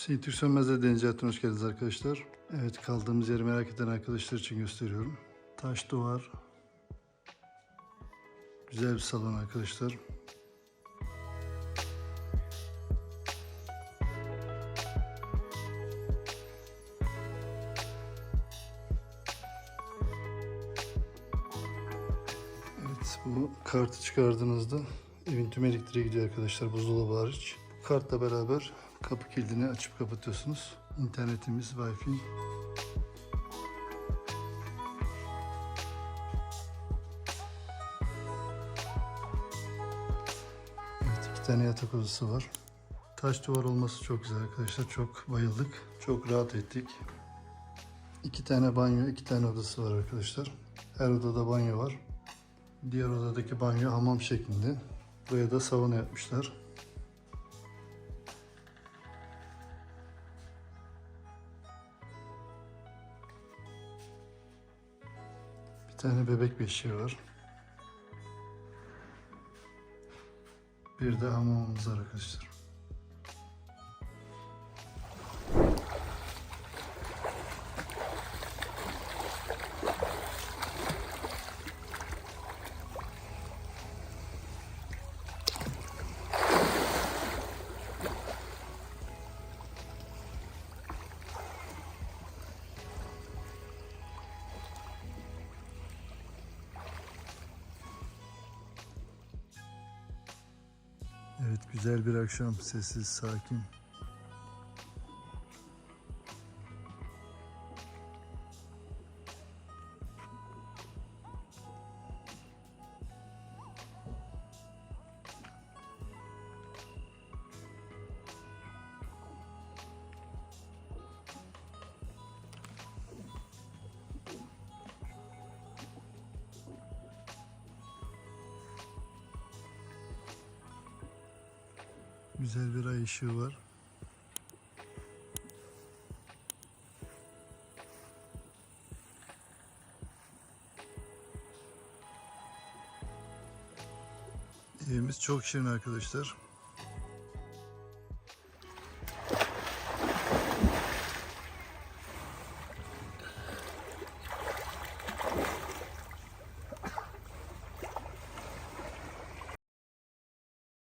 Hüseyin Türk Sönmez'de Deniz Hayatı'na hoş geldiniz arkadaşlar. Evet kaldığımız yeri merak eden arkadaşlar için gösteriyorum. Taş duvar. Güzel bir salon arkadaşlar. Evet bu kartı çıkardığınızda evin tüm elektriği gidiyor arkadaşlar buzdolabı hariç. Kartla beraber kapı kilidini açıp kapatıyorsunuz. İnternetimiz, wifi. Evet iki tane yatak odası var. Taş duvar olması çok güzel arkadaşlar. Çok bayıldık. Çok rahat ettik. İki tane banyo, iki tane odası var arkadaşlar. Her odada banyo var. Diğer odadaki banyo hamam şeklinde. Buraya da sauna yapmışlar. Tane bebek beşiği var. Bir de hamamımız arkadaşlar. Evet güzel bir akşam. Sessiz, sakin. Güzel bir ay ışığı var. Evimiz çok şirin arkadaşlar.